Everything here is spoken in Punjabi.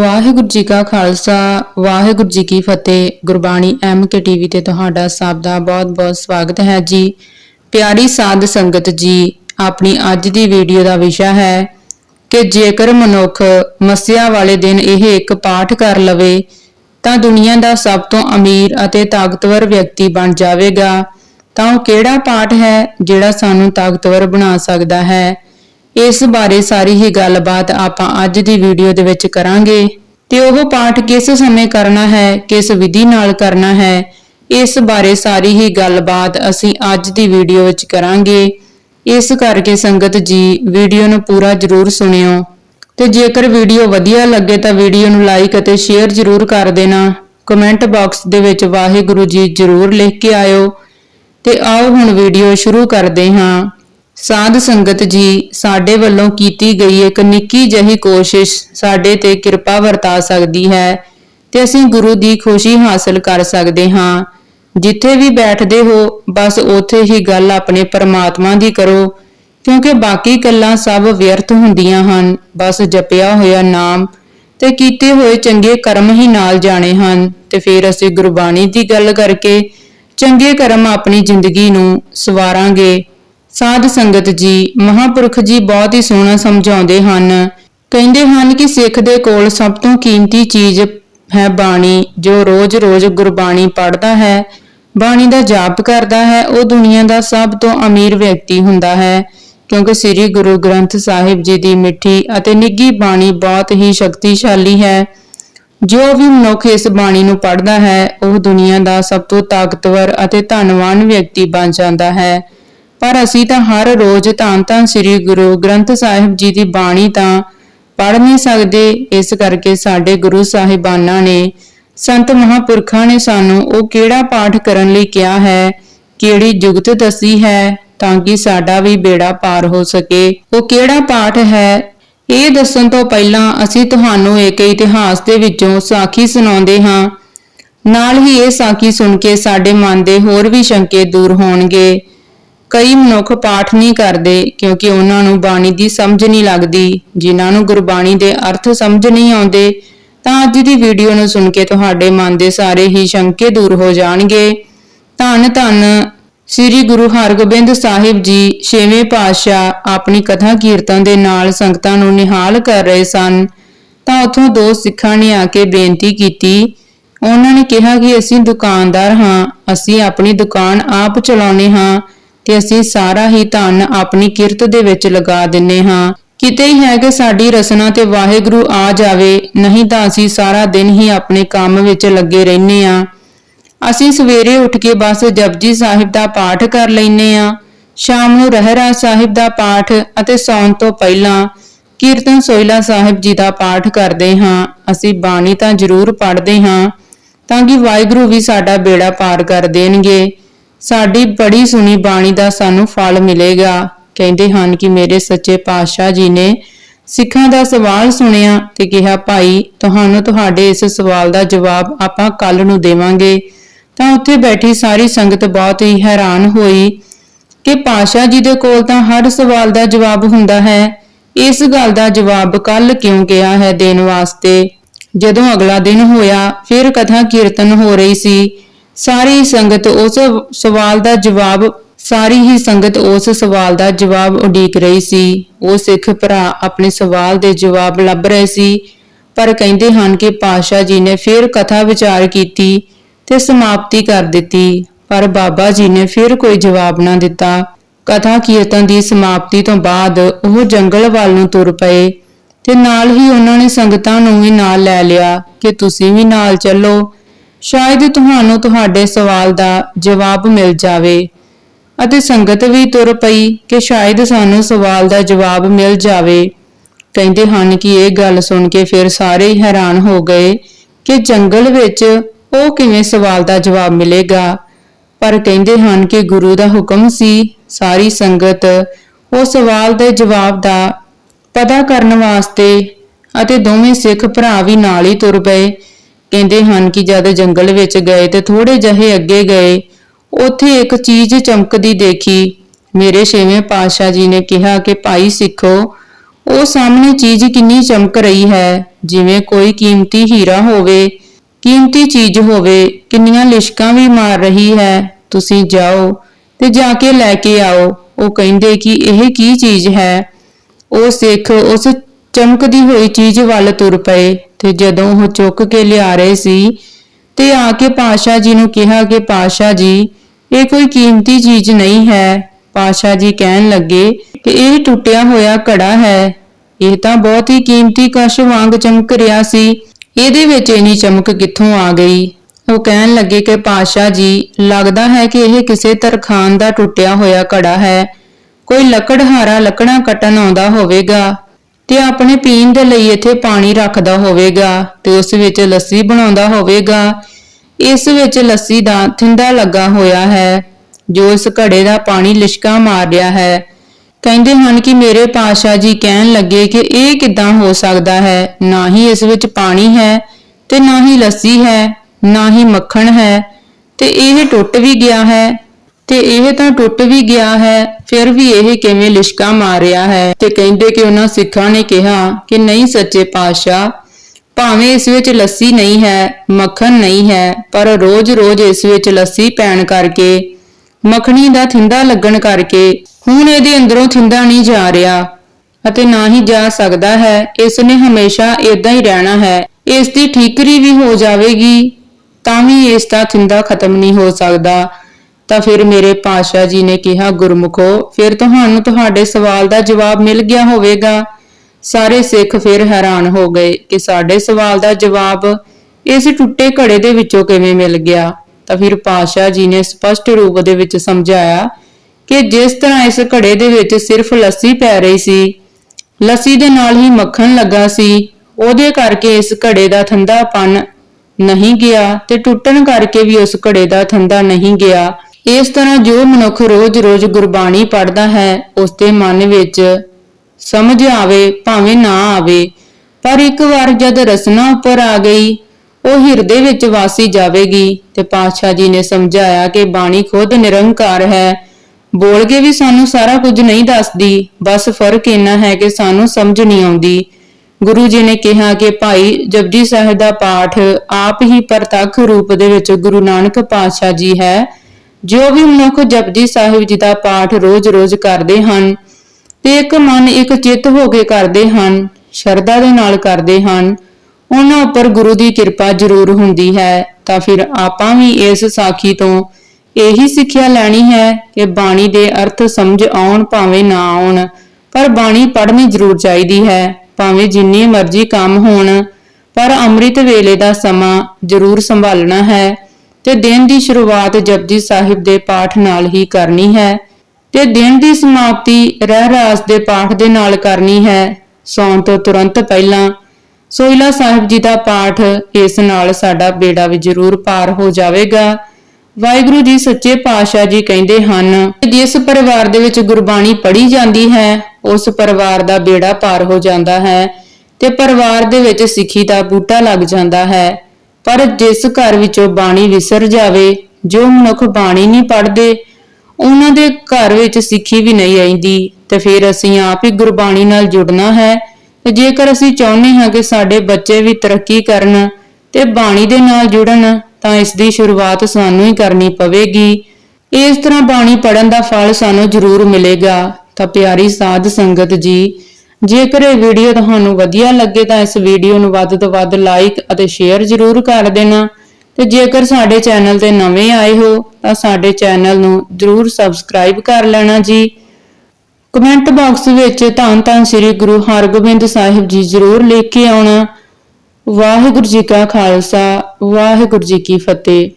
ਵਾਹਿਗੁਰੂ ਜੀ ਕਾ ਖਾਲਸਾ, ਵਾਹਿਗੁਰੂ ਜੀ ਕੀ ਫਤਿਹ। ਗੁਰਬਾਣੀ ਐਮ ਕੇ ਟੀਵੀ ਤੇ ਤੁਹਾਡਾ ਸਭ ਦਾ ਬਹੁਤ-ਬਹੁਤ ਸਵਾਗਤ ਹੈ ਜੀ। ਪਿਆਰੀ ਸਾਧ ਸੰਗਤ ਜੀ, ਆਪਣੀ ਅੱਜ ਦੀ ਵੀਡੀਓ ਦਾ ਵਿਸ਼ਾ ਹੈ ਕਿ ਜੇਕਰ ਮਨੁੱਖ ਮਸਿਆ ਵਾਲੇ ਦਿਨ ਇਹ ਇੱਕ ਪਾਠ ਕਰ ਲਵੇ, ਤਾਂ ਦੁਨੀਆ ਦਾ ਸਭ ਤੋਂ ਅਮੀਰ ਅਤੇ ਤਾਕਤਵਰ ਵਿਅਕਤੀ ਬਣ ਜਾਵੇਗਾ। ਤਾਂ ਉਹ ਕਿਹੜਾ ਪਾਠ ਹੈ ਜਿਹੜਾ ਸਾਨੂੰ ਤਾਕਤਵਰ ਬਣਾ ਸਕਦਾ ਹੈ? ਇਸ ਬਾਰੇ ਸਾਰੀ ਹੀ ਗੱਲਬਾਤ ਆਪਾਂ ਅੱਜ ਦੀ ਵੀਡੀਓ ਦੇ ਵਿੱਚ ਕਰਾਂਗੇ। ਤੇ ਉਹ ਪਾਠ ਕਿਸ ਸਮੇਂ ਕਰਨਾ ਹੈ, ਕਿਸ ਵਿਧੀ ਨਾਲ ਕਰਨਾ ਹੈ, ਇਸ ਬਾਰੇ ਸਾਰੀ ਹੀ ਗੱਲਬਾਤ ਅਸੀਂ ਅੱਜ ਦੀ ਵੀਡੀਓ ਵਿੱਚ ਕਰਾਂਗੇ। ਇਸ ਕਰਕੇ ਸੰਗਤ ਜੀ, ਵੀਡੀਓ ਨੂੰ ਪੂਰਾ ਜ਼ਰੂਰ ਸੁਣਿਓ। ਤੇ ਜੇਕਰ ਵੀਡੀਓ ਵਧੀਆ ਲੱਗੇ ਤਾਂ ਵੀਡੀਓ ਨੂੰ ਲਾਈਕ ਅਤੇ ਸ਼ੇਅਰ ਜ਼ਰੂਰ ਕਰ ਦੇਣਾ। ਕਮੈਂਟ ਬਾਕਸ ਦੇ ਵਿੱਚ ਵਾਹਿਗੁਰੂ ਜੀ ਜ਼ਰੂਰ ਲਿਖ ਕੇ ਆਇਓ। ਤੇ ਆਓ ਹੁਣ ਵੀਡੀਓ ਸ਼ੁਰੂ ਕਰਦੇ ਹਾਂ। ਸਾਧ ਸੰਗਤ ਜੀ, ਸਾਡੇ ਵੱਲੋਂ ਕੀਤੀ ਗਈ ਇੱਕ ਨਿੱਕੀ ਜਿਹੀ ਕੋਸ਼ਿਸ਼ ਸਾਡੇ ਤੇ ਕਿਰਪਾ ਵਰਤਾ ਸਕਦੀ ਹੈ ਤੇ ਅਸੀਂ ਗੁਰੂ ਦੀ ਖੁਸ਼ੀ ਹਾਸਲ ਕਰ ਸਕਦੇ ਹਾਂ। ਜਿੱਥੇ ਵੀ ਬੈਠਦੇ ਹੋ, ਬਸ ਉੱਥੇ ਹੀ ਗੱਲ ਆਪਣੇ ਪਰਮਾਤਮਾ ਦੀ ਕਰੋ, ਕਿਉਂਕਿ ਬਾਕੀ ਗੱਲਾਂ ਸਭ ਵਿਅਰਥ ਹੁੰਦੀਆਂ ਹਨ, ਬਸ ਜਪਿਆ ਹੋਇਆ ਨਾਮ ਤੇ ਕੀਤੇ ਹੋਏ ਚੰਗੇ ਕਰਮ ਹੀ ਨਾਲ ਜਾਣੇ ਹਨ। ਤੇ ਫਿਰ ਅਸੀਂ ਗੁਰਬਾਣੀ ਦੀ ਗੱਲ ਕਰਕੇ ਚੰਗੇ ਕਰਮ ਆਪਣੀ ਜ਼ਿੰਦਗੀ ਨੂੰ ਸਵਾਰਾਂਗੇ। ਸਾਧ ਸੰਗਤ ਜੀ, ਮਹਾਪੁਰਖ ਜੀ ਬਹੁਤ ਹੀ ਸੋਹਣਾ ਸਮਝਾਉਂਦੇ ਹਨ। ਕਹਿੰਦੇ ਹਨ ਕਿ ਸਿੱਖ ਦੇ ਕੋਲ ਸਭ ਤੋਂ ਕੀਮਤੀ ਚੀਜ਼ ਹੈ ਬਾਣੀ, ਜੋ ਰੋਜ਼-ਰੋਜ਼ ਗੁਰਬਾਣੀ ਪੜ੍ਹਦਾ ਹੈ। ਬਾਣੀ ਦਾ ਜਾਪ ਕਰਦਾ ਹੈ, ਉਹ ਦੁਨੀਆ ਦਾ ਸਭ ਤੋਂ ਅਮੀਰ ਵਿਅਕਤੀ ਹੁੰਦਾ ਹੈ, ਕਿਉਂਕਿ ਸ੍ਰੀ ਗੁਰੂ ਗ੍ਰੰਥ ਸਾਹਿਬ ਜੀ ਦੀ ਮਿੱਠੀ ਅਤੇ ਨਿੱਗੀ ਬਾਣੀ ਬਹੁਤ ਹੀ ਸ਼ਕਤੀਸ਼ਾਲੀ ਹੈ। ਜੋ ਵੀ ਮਨੁੱਖ ਇਸ ਬਾਣੀ ਨੂੰ ਪੜ੍ਹਦਾ ਹੈ, ਉਹ ਦੁਨੀਆ ਦਾ ਸਭ ਤੋਂ ਤਾਕਤਵਰ ਅਤੇ ਧਨਵਾਨ ਵਿਅਕਤੀ ਬਣ ਜਾਂਦਾ ਹੈ। ਪਰ ਅਸੀਂ ਤਾਂ ਹਰ ਰੋਜ਼ ਧੰਨ ਧੰਨ ਸ੍ਰੀ ਗੁਰੂ ਗ੍ਰੰਥ ਸਾਹਿਬ ਜੀ ਦੀ ਬਾਣੀ ਤਾਂ ਪੜ੍ਹ ਨਹੀਂ ਸਕਦੇ। ਇਸ ਕਰਕੇ ਸਾਡੇ ਗੁਰੂ ਸਾਹਿਬਾਨਾਂ ਨੇ ਸੰਤ ਮਹਾਪੁਰਖਾਂ ਨੇ ਸਾਨੂੰ ਉਹ ਕਿਹੜਾ ਪਾਠ ਕਰਨ ਲਈ ਕਿਹਾ ਹੈ, ਕਿਹੜੀ ਜੁਗਤ ਦੱਸੀ ਹੈ ਤਾਂ ਕਿ ਸਾਡਾ ਵੀ ਬੇੜਾ ਪਾਰ ਹੋ ਸਕੇ। ਉਹ ਕਿਹੜਾ ਪਾਠ ਹੈ? ਇਹ ਦੱਸਣ ਤੋਂ ਪਹਿਲਾਂ ਅਸੀਂ ਤੁਹਾਨੂੰ ਇੱਕ ਇਤਿਹਾਸ ਦੇ ਵਿੱਚੋਂ ਸਾਖੀ ਸੁਣਾਉਂਦੇ ਹਾਂ। ਨਾਲ ਹੀ ਇਹ ਸਾਖੀ ਸੁਣ ਕੇ ਸਾਡੇ ਮਨ ਦੇ ਹੋਰ ਵੀ ਸ਼ੰਕੇ ਦੂਰ ਹੋਣਗੇ। ਕਈ ਮਨੁੱਖ ਪਾਠ ਨਹੀਂ ਕਰਦੇ ਕਿਉਂਕਿ ਉਹਨਾਂ ਨੂੰ ਬਾਣੀ ਦੀ ਸਮਝ ਨਹੀਂ ਲੱਗਦੀ। ਜਿਨ੍ਹਾਂ ਨੂੰ ਗੁਰਬਾਣੀ ਦੇ ਅਰਥ ਸਮਝ ਨਹੀਂ ਆਉਂਦੇ, ਤਾਂ ਅੱਜ ਦੀ ਵੀਡੀਓ ਨੂੰ ਸੁਣ ਕੇ ਤੁਹਾਡੇ ਮਨ ਦੇ ਸਾਰੇ ਹੀ ਸ਼ੰਕੇ ਦੂਰ ਹੋ ਜਾਣਗੇ। ਧੰਨ ਧੰਨ। ਸ੍ਰੀ ਗੁਰੂ ਹਰਗੋਬਿੰਦ ਸਾਹਿਬ ਜੀ ਛੇਵੇਂ ਪਾਤਸ਼ਾਹ ਆਪਣੀ ਕਥਾ ਕੀਰਤਨ ਦੇ ਨਾਲ ਸੰਗਤਾਂ ਨੂੰ ਨਿਹਾਲ ਕਰ ਰਹੇ ਸਨ। ਤਾਂ ਉਥੋਂ ਦੋ ਸਿੱਖਾਂ ਨੇ ਆ ਕੇ ਬੇਨਤੀ ਕੀਤੀ। ਉਹਨਾਂ ਨੇ ਕਿਹਾ ਕਿ ਅਸੀਂ ਦੁਕਾਨਦਾਰ ਹਾਂ, ਅਸੀਂ ਆਪਣੀ ਦੁਕਾਨ ਆਪ ਚਲਾਉਨੇ ਹਾਂ। ਤੇ ਅਸੀਂ ਸਾਰਾ ਹੀ ਧਨ ਆਪਣੀ ਕਿਰਤ ਦੇ ਵਿੱਚ ਲਗਾ ਦਿੰਨੇ ਹਾਂ। ਕਿਤੇ ਹੀ ਹੈ ਕਿ ਸਾਡੀ ਰਸਨਾ ਤੇ ਵਾਹਿਗੁਰੂ ਆ ਜਾਵੇ, ਨਹੀਂ ਤਾਂ ਅਸੀਂ ਸਾਰਾ ਦਿਨ ਹੀ ਆਪਣੇ ਕੰਮ ਵਿੱਚ ਲੱਗੇ ਰਹਿੰਨੇ ਆ ਅਸੀਂ ਸਵੇਰੇ ਉੱਠ ਕੇ ਬਸ ਜਪਜੀ ਸਾਹਿਬ ਦਾ ਪਾਠ ਕਰ ਲੈਨੇ ਆ ਸ਼ਾਮ ਨੂੰ ਰਹਿਰਾ ਸਾਹਿਬ ਦਾ ਪਾਠ ਅਤੇ ਸੌਣ ਤੋਂ ਪਹਿਲਾਂ ਕੀਰਤਨ ਸੋਇਲਾ ਸਾਹਿਬ ਜੀ ਦਾ ਪਾਠ ਕਰਦੇ ਹਾਂ। ਅਸੀਂ ਬਾਣੀ ਤਾਂ ਜ਼ਰੂਰ ਪੜ੍ਹਦੇ ਹਾਂ, ਤਾਂ ਕਿ ਵਾਹਿਗੁਰੂ ਵੀ ਸਾਡਾ ਬੇੜਾ ਪਾਰ ਕਰ ਦੇਣਗੇ। ਸਾਡੀ ਬੜੀ ਸੁਣੀ ਬਾਣੀ ਦਾ ਸਾਨੂੰ ਫਲ ਮਿਲੇਗਾ। ਕਹਿੰਦੇ ਹਨ ਕਿ ਮੇਰੇ ਸੱਚੇ ਪਾਤਸ਼ਾਹ ਜੀ ਨੇ ਸਿੱਖਾਂ ਦਾ ਸਵਾਲ ਸੁਣਿਆ ਤੇ ਕਿਹਾ, ਭਾਈ, ਤੁਹਾਨੂੰ ਤੁਹਾਡੇ ਇਸ ਸਵਾਲ ਦਾ ਜਵਾਬ ਆਪਾਂ ਕੱਲ ਨੂੰ ਦੇਵਾਂਗੇ। ਤਾਂ ਉੱਥੇ ਬੈਠੀ ਸਾਰੀ ਸੰਗਤ ਬਹੁਤ ਹੀ ਹੈਰਾਨ ਹੋਈ ਕਿ ਪਾਸ਼ਾ ਜੀ ਦੇ ਕੋਲ ਤਾਂ ਹਰ ਸਵਾਲ ਦਾ ਜਵਾਬ ਹੁੰਦਾ ਹੈ। ਇਸ ਗੱਲ ਦਾ ਜਵਾਬ ਕੱਲ ਕਿਉਂ ਕਿਹਾ ਹੈ ਦੇਣ ਵਾਸਤੇ? ਜਦੋਂ ਅਗਲਾ ਦਿਨ ਹੋਇਆ, ਫਿਰ ਕਥਾ ਕੀਰਤਨ ਹੋ ਰਹੀ ਸੀ। ਸਾਰੀ ਸੰਗਤ ਉਸ ਸਵਾਲ ਦਾ ਜਵਾਬ, ਸਾਰੀ ਹੀ ਸੰਗਤ ਉਸ ਸਵਾਲ ਦਾ ਜਵਾਬ ਉਡੀਕ ਰਹੀ ਸੀ। ਉਹ ਸਿੱਖ ਭਰਾ ਆਪਣੇ ਸਵਾਲ ਦੇ ਜਵਾਬ ਲੱਭ ਰਹੇ ਸੀ, ਪਰ ਕਹਿੰਦੇ ਹਨ ਕਿ ਪਾਸ਼ਾ ਜੀ ਨੇ ਫਿਰ ਕਥਾ ਵਿਚਾਰ ਕੀਤੀ ਤੇ ਸਮਾਪਤੀ ਕਰ ਦਿੱਤੀ, ਪਰ ਬਾਬਾ ਜੀ ਨੇ ਫਿਰ ਕੋਈ ਜਵਾਬ ਨਾ ਦਿੱਤਾ। ਕਥਾ ਕੀਰਤਨ ਦੀ ਸਮਾਪਤੀ ਤੋਂ ਬਾਅਦ ਉਹ ਜੰਗਲ ਵੱਲ ਨੂੰ ਤੁਰ ਪਏ ਤੇ ਨਾਲ ਹੀ ਉਹਨਾਂ ਨੇ ਸੰਗਤਾਂ ਨੂੰ ਵੀ ਨਾਲ ਲੈ ਲਿਆ ਕਿ ਤੁਸੀਂ ਵੀ ਨਾਲ ਚੱਲੋ। ਸ਼ਾਇਦ ਤੁਹਾਨੂੰ ਤੁਹਾਡੇ ਸਵਾਲ ਦਾ ਜਵਾਬ ਮਿਲ ਜਾਵੇ ਅਤੇ ਸੰਗਤ ਵੀ ਤੁਰ ਪਈ ਕਿ ਸ਼ਾਇਦ ਸਾਨੂੰ ਸਵਾਲ ਦਾ ਜਵਾਬ ਮਿਲ ਜਾਵੇ। ਕਹਿੰਦੇ ਹਨ ਕਿ ਇਹ ਗੱਲ ਸੁਣ ਕੇ ਫਿਰ ਸਾਰੇ ਹੀ ਹੈਰਾਨ ਹੋ ਗਏ ਕਿ ਜੰਗਲ ਵਿੱਚ ਉਹ ਕਿਵੇਂ ਸਵਾਲ ਦਾ ਜਵਾਬ ਮਿਲੇਗਾ। ਪਰ ਕਹਿੰਦੇ ਹਨ ਕਿ ਗੁਰੂ ਦਾ ਹੁਕਮ ਸੀ, ਸਾਰੀ ਸੰਗਤ ਉਹ ਸਵਾਲ ਦੇ ਜਵਾਬ ਦਾ ਪਤਾ ਕਰਨ ਵਾਸਤੇ ਅਤੇ ਦੋਵੇਂ ਸਿੱਖ ਭਰਾ ਵੀ ਨਾਲ ਹੀ ਤੁਰ ਪਏ ਕਹਿੰਦੇ ਹਨ ਕਿ ਜਦ ਜੰਗਲ ਵਿੱਚ ਗਏ ਤੇ ਥੋੜੇ ਜਿਹੇ ਅੱਗੇ ਗਏ, ਉੱਥੇ ਇੱਕ ਚੀਜ਼ ਚਮਕਦੀ ਦੇਖੀ। ਮੇਰੇ ਛੇਵੇਂ ਪਾਤਸ਼ਾਹ ਜੀ ਨੇ ਕਿਹਾ ਕਿ, ਭਾਈ ਸਿੱਖੋ, ਉਹ ਸਾਹਮਣੇ ਚੀਜ਼ ਕਿੰਨੀ ਚਮਕ ਰਹੀ ਹੈ। ਜਿਵੇਂ ਕੋਈ ਕੀਮਤੀ ਹੀਰਾ ਹੋਵੇ, ਕੀਮਤੀ ਚੀਜ਼ ਹੋਵੇ, ਕਿੰਨੀਆਂ ਲਿਸ਼ਕਾਂ ਵੀ ਮਾਰ ਰਹੀ ਹੈ। ਤੁਸੀਂ ਜਾਓ ਤੇ ਜਾ ਕੇ ਲੈ ਕੇ ਆਓ। ਉਹ ਕਹਿੰਦੇ ਕਿ, ਇਹ ਕੀ ਚੀਜ਼ ਹੈ? ਉਹ ਸਿੱਖ ਉਸ ਚਮਕਦੀ ਹੋਈ ਚੀਜ਼ ਵੱਲ ਤੁਰ ਪਏ ਤੇ ਜਦੋਂ ਉਹ ਚੁੱਕ ਕੇ ਲਿਆ ਰਹੇ ਸੀ ਤੇ ਆ ਕੇ ਪਾਸ਼ਾ ਜੀ ਨੂੰ ਕਿਹਾ ਕਿ ਪਾਸ਼ਾ ਜੀ, ਇਹ ਕੋਈ ਕੀਮਤੀ ਚੀਜ਼ ਨਹੀਂ ਹੈ। ਪਾਸ਼ਾ ਜੀ ਕਹਿਣ ਲੱਗੇ ਕਿ ਇਹ ਟੁੱਟਿਆ ਹੋਇਆ ਘੜਾ ਹੈ। ਇਹ ਤਾਂ ਬਹੁਤ ਹੀ ਕੀਮਤੀ ਕਸ਼ ਵਾਂਗ ਚਮਕ ਰਿਹਾ ਸੀ। ਇਹਦੇ ਵਿੱਚ ਇਨੀ ਚਮਕ ਕਿੱਥੋਂ ਆ ਗਈ? ਉਹ ਕਹਿਣ ਲੱਗੇ ਕਿ ਪਾਸ਼ਾ ਜੀ, ਲੱਗਦਾ ਹੈ ਕਿ ਇਹ ਕਿਸੇ ਤਰਖਾਨ ਦਾ ਟੁੱਟਿਆ ਹੋਇਆ ਘੜਾ ਹੈ। ਕੋਈ ਲੱਕੜਹਾਰਾ ਲੱਕੜਾਂ ਕੱਟਣ ਆਉਂਦਾ ਹੋਵੇਗਾ। ਤੇ ਆਪਣੇ ਪੀਣ ਦੇ ਲਈ ਇੱਥੇ ਪਾਣੀ ਰੱਖਦਾ ਹੋਵੇਗਾ ਤੇ ਉਸ ਵਿੱਚ ਲੱਸੀ ਬਣਾਉਂਦਾ ਹੋਵੇਗਾ। ਇਸ ਵਿੱਚ ਲੱਸੀ ਦਾ ਥਿੰਦਾ ਲੱਗਾ ਹੋਇਆ ਹੈ, ਜੋ ਇਸ ਘੜੇ ਦਾ ਪਾਣੀ ਲਿਸ਼ਕਾ ਮਾਰ ਰਿਹਾ ਹੈ। ਕਹਿੰਦੇ ਹਨ ਕਿ ਮੇਰੇ ਪਾਸ਼ਾ ਜੀ ਕਹਿਣ ਲੱਗੇ ਕਿ ਇਹ ਕਿਦਾਂ ਹੋ ਸਕਦਾ ਹੈ, ਨਾ ਹੀ ਇਸ ਵਿੱਚ ਪਾਣੀ ਹੈ ਤੇ ਨਾ ਹੀ ਲੱਸੀ ਹੈ, ਨਾ ਹੀ ਮੱਖਣ ਹੈ ਤੇ ਇਹ ਟੁੱਟ ਵੀ ਗਿਆ ਹੈ। ਤੇ ਇਹ ਤਾਂ ਟੁੱਟ ਵੀ ਗਿਆ ਹੈ, ਫਿਰ ਵੀ ਇਹ ਕਿਵੇਂ ਲਿਸ਼ਕਾ ਮਾਰ ਰਿਹਾ ਹੈ? ਤੇ ਕਹਿੰਦੇ ਕਿ ਉਹਨਾਂ ਸਿੱਖਾਂ ਨੇ ਕਿਹਾ ਕਿ ਨਹੀਂ ਸੱਚੇ ਪਾਤਸ਼ਾਹ, ਭਾਵੇਂ ਇਸ ਵਿੱਚ ਲੱਸੀ ਨਹੀਂ ਹੈ, ਮੱਖਣ ਨਹੀਂ ਹੈ, ਪਰ ਰੋਜ਼-ਰੋਜ਼ ਇਸ ਵਿੱਚ ਲੱਸੀ ਪੈਣ ਕਰਕੇ, ਮੱਖਣੀ ਦਾ ਥਿੰਦਾ ਲੱਗਣ ਕਰਕੇ ਹੁਣ ਇਹਦੇ ਅੰਦਰੋਂ ਥਿੰਦਾ ਨਹੀਂ ਜਾ ਰਿਹਾ ਅਤੇ ਨਾ ਹੀ ਜਾ ਸਕਦਾ ਹੈ। ਇਸ ਨੇ ਹਮੇਸ਼ਾ ਇਦਾਂ ਹੀ ਰਹਿਣਾ ਹੈ। ਇਸ ਦੀ ਠੀਕਰੀ ਵੀ ਹੋ ਜਾਵੇਗੀ, ਤਾਂ ਵੀ ਇਸ ਦਾ ਥਿੰਦਾ ਖਤਮ ਨਹੀਂ ਹੋ ਸਕਦਾ। ਤਾਂ ਫਿਰ ਮੇਰੇ ਪਾਸ਼ਾ ਜੀ ਨੇ ਕਿਹਾ, ਗੁਰਮੁਖੋ, ਫਿਰ ਤੁਹਾਨੂੰ ਤੁਹਾਡੇ ਸਵਾਲ ਦਾ ਜਵਾਬ ਮਿਲ ਗਿਆ ਹੋਵੇਗਾ। ਸਾਰੇ ਸਿੱਖ ਫਿਰ ਹੈਰਾਨ ਹੋ ਗਏ ਕਿ ਸਾਡੇ ਸਵਾਲ ਦਾ ਜਵਾਬ ਇਸ ਟੁੱਟੇ ਘੜੇ ਦੇ ਵਿੱਚੋਂ ਕਿਵੇਂ ਮਿਲ ਗਿਆ। ਤਾਂ ਫਿਰ ਪਾਸ਼ਾ ਜੀ ਨੇ ਸਪਸ਼ਟ ਰੂਪ ਦੇ ਵਿੱਚ ਸਮਝਾਇਆ ਕਿ ਜਿਸ ਤਰ੍ਹਾਂ ਇਸ ਘੜੇ ਦੇ ਵਿੱਚ ਸਿਰਫ ਲੱਸੀ ਪੈ ਰਹੀ ਸੀ, ਲੱਸੀ ਦੇ ਨਾਲ ਹੀ ਮੱਖਣ ਲੱਗਾ ਸੀ, ਉਹਦੇ ਕਰਕੇ ਇਸ ਘੜੇ ਦਾ ਠੰਡਾਪਨ ਨਹੀਂ ਗਿਆ ਤੇ ਟੁੱਟਣ ਕਰਕੇ ਵੀ ਉਸ ਘੜੇ ਦਾ ਠੰਡਾ ਨਹੀਂ ਗਿਆ। ਇਸ ਤਰ੍ਹਾਂ ਜੋ ਮਨੁੱਖ ਰੋਜ਼-ਰੋਜ਼ ਗੁਰਬਾਣੀ ਪੜ੍ਹਦਾ ਹੈ ਉਸ ਦੇ ਮਨ ਵਿੱਚ ਸਮਝ ਆਵੇ, ਭਾਵੇਂ ਨਾ ਆਵੇ, ਪਰ ਇੱਕ ਵਾਰ ਜਦ ਰਸਨਾ ਉੱਪਰ ਆ ਗਈ, ਉਹ ਹਿਰਦੇ ਵਿੱਚ ਵਾਸੀ ਜਾਵੇਗੀ ਤੇ ਪਾਤਸ਼ਾਹ ਜੀ ਨੇ ਸਮਝਾਇਆ ਕਿ ਬਾਣੀ ਖੁਦ ਨਿਰੰਕਾਰ ਹੈ। ਬੋਲ ਕੇ ਵੀ ਸਾਨੂੰ ਸਾਰਾ ਕੁਝ ਨਹੀਂ ਦੱਸਦੀ, ਬਸ ਫ਼ਰਕ ਇੰਨਾ ਹੈ ਕਿ ਸਾਨੂੰ ਸਮਝ ਨਹੀਂ ਆਉਂਦੀ। ਗੁਰੂ ਜੀ ਨੇ ਕਿਹਾ ਕਿ ਭਾਈ ਜਪਜੀ ਸਾਹਿਬ ਦਾ ਪਾਠ ਆਪ ਹੀ ਪ੍ਰਤੱਖ ਰੂਪ ਦੇ ਵਿੱਚ ਗੁਰੂ ਨਾਨਕ ਪਾਤਸ਼ਾਹ ਜੀ ਹੈ। ਜੋ ਵੀ ਮਨੁੱਖ ਜਪਜੀ ਸਾਹਿਬ ਜੀ ਦਾ ਪਾਠ ਰੋਜ਼-ਰੋਜ਼ ਕਰਦੇ ਹਨ, ਤੇ ਇੱਕ ਮਨ ਇੱਕ ਚਿੱਤ ਹੋ ਕੇ ਕਰਦੇ ਹਨ, ਸ਼ਰਧਾ ਦੇ ਨਾਲ ਕਰਦੇ ਹਨ, ਉਹਨਾਂ ਉੱਪਰ ਗੁਰੂ ਦੀ ਕਿਰਪਾ ਜ਼ਰੂਰ ਹੁੰਦੀ ਹੈ। ਤਾਂ ਫਿਰ ਆਪਾਂ ਵੀ ਇਸ ਸਾਖੀ ਤੋਂ ਇਹੀ ਸਿੱਖਿਆ ਲੈਣੀ ਹੈ ਕਿ ਬਾਣੀ ਦੇ ਅਰਥ ਸਮਝ ਆਉਣ ਭਾਵੇਂ ਨਾ ਆਉਣ, ਪਰ ਬਾਣੀ ਪੜ੍ਹਨੀ ਜ਼ਰੂਰ ਚਾਹੀਦੀ ਹੈ। ਭਾਵੇਂ ਜਿੰਨੀ ਮਰਜ਼ੀ ਕੰਮ ਹੋਣ, ਪਰ ਅੰਮ੍ਰਿਤ ਵੇਲੇ ਦਾ ਸਮਾਂ ਜ਼ਰੂਰ ਸੰਭਾਲਣਾ ਹੈ। ਤੇ ਦਿਨ ਦੀ ਸ਼ੁਰੂਆਤ ਜਪਜੀ ਸਾਹਿਬ ਦੇ ਪਾਠ ਨਾਲ ਹੀ ਕਰਨੀ ਹੈ ਤੇ ਦਿਨ ਦੀ ਸਮਾਪਤੀ ਰਹਿ ਰਾਸ ਦੇ ਪਾਠ ਦੇ ਨਾਲ ਕਰਨੀ ਹੈ। ਸੌਣ ਤੋਂ ਤੁਰੰਤ ਪਹਿਲਾਂ ਸੋਇਲਾ ਸਾਹਿਬ ਜੀ ਦਾ ਪਾਠ ਇਸ ਨਾਲ ਸਾਡਾ ਬੇੜਾ ਵੀ ਜ਼ਰੂਰ ਪਾਰ ਹੋ ਜਾਵੇਗਾ। ਵਾਹਿਗੁਰੂ ਜੀ ਸੱਚੇ ਪਾਤਸ਼ਾਹ ਜੀ ਕਹਿੰਦੇ ਹਨ ਕਿ ਜਿਸ ਪਰਿਵਾਰ ਦੇ ਵਿੱਚ ਗੁਰਬਾਣੀ ਪੜ੍ਹੀ ਜਾਂਦੀ ਹੈ, ਉਸ ਪਰਿਵਾਰ ਦਾ ਬੇੜਾ ਪਾਰ ਹੋ ਜਾਂਦਾ ਹੈ ਤੇ ਪਰਿਵਾਰ ਦੇ ਵਿੱਚ ਸਿੱਖੀ ਦਾ ਬੂਟਾ ਲੱਗ ਜਾਂਦਾ ਹੈ। ਪਰ ਜਿਸ ਘਰ ਵਿੱਚੋਂ ਬਾਣੀ ਵਿਸਰ ਜਾਵੇ, ਜੋ ਮਨੁੱਖ ਬਾਣੀ ਨਹੀਂ ਪੜ੍ਹਦੇ, ਉਹਨਾਂ ਦੇ ਘਰ ਵਿੱਚ ਸਿੱਖੀ ਵੀ ਨਹੀਂ ਆਈਂਦੀ। ਤੇ ਫਿਰ ਅਸੀਂ ਆਪ ਹੀ ਗੁਰਬਾਣੀ ਨਾਲ ਜੁੜਨਾ ਹੈ। ਤੇ ਜੇਕਰ ਅਸੀਂ ਚਾਹੁੰਦੇ ਹਾਂ ਕਿ ਸਾਡੇ ਬੱਚੇ ਵੀ ਤਰੱਕੀ ਕਰਨ ਤੇ ਬਾਣੀ ਦੇ ਨਾਲ ਜੁੜਨ, ਤਾਂ ਇਸ ਦੀ ਸ਼ੁਰੂਆਤ ਸਾਨੂੰ ਹੀ ਕਰਨੀ ਪਵੇਗੀ। ਇਸ ਤਰ੍ਹਾਂ ਬਾਣੀ ਪੜਨ ਦਾ ਫਲ ਸਾਨੂੰ ਜ਼ਰੂਰ ਮਿਲੇਗਾ। ਤਾਂ ਪਿਆਰੀ ਸਾਧ ਸੰਗਤ ਜੀ ਜੇਕਰ ਇਹ ਵੀਡੀਓ ਤੁਹਾਨੂੰ ਵਧੀਆ ਲੱਗੇ ਤਾਂ ਇਸ ਵੀਡੀਓ ਨੂੰ ਵੱਧ ਤੋਂ ਵੱਧ ਲਾਈਕ ਅਤੇ ਸ਼ੇਅਰ ਜ਼ਰੂਰ ਕਰ ਦੇਣਾ। ਤੇ ਜੇਕਰ ਸਾਡੇ ਚੈਨਲ ਤੇ ਨਵੇਂ ਆਏ ਹੋ ਤਾਂ ਸਾਡੇ ਚੈਨਲ ਨੂੰ ਜ਼ਰੂਰ ਸਬਸਕ੍ਰਾਈਬ ਕਰ ਲੈਣਾ ਜੀ। ਕਮੈਂਟ ਬਾਕਸ ਵਿੱਚ ਧੰਨ ਧੰਨ ਸ੍ਰੀ ਗੁਰੂ ਹਰਗੋਬਿੰਦ ਸਾਹਿਬ ਜੀ ਜ਼ਰੂਰ ਲਿਖ ਕੇ ਆਉਣਾ। ਵਾਹਿਗੁਰੂ ਜੀ ਕਾ ਖਾਲਸਾ, ਵਾਹਿਗੁਰੂ ਜੀ ਕੀ ਫਤਿਹ।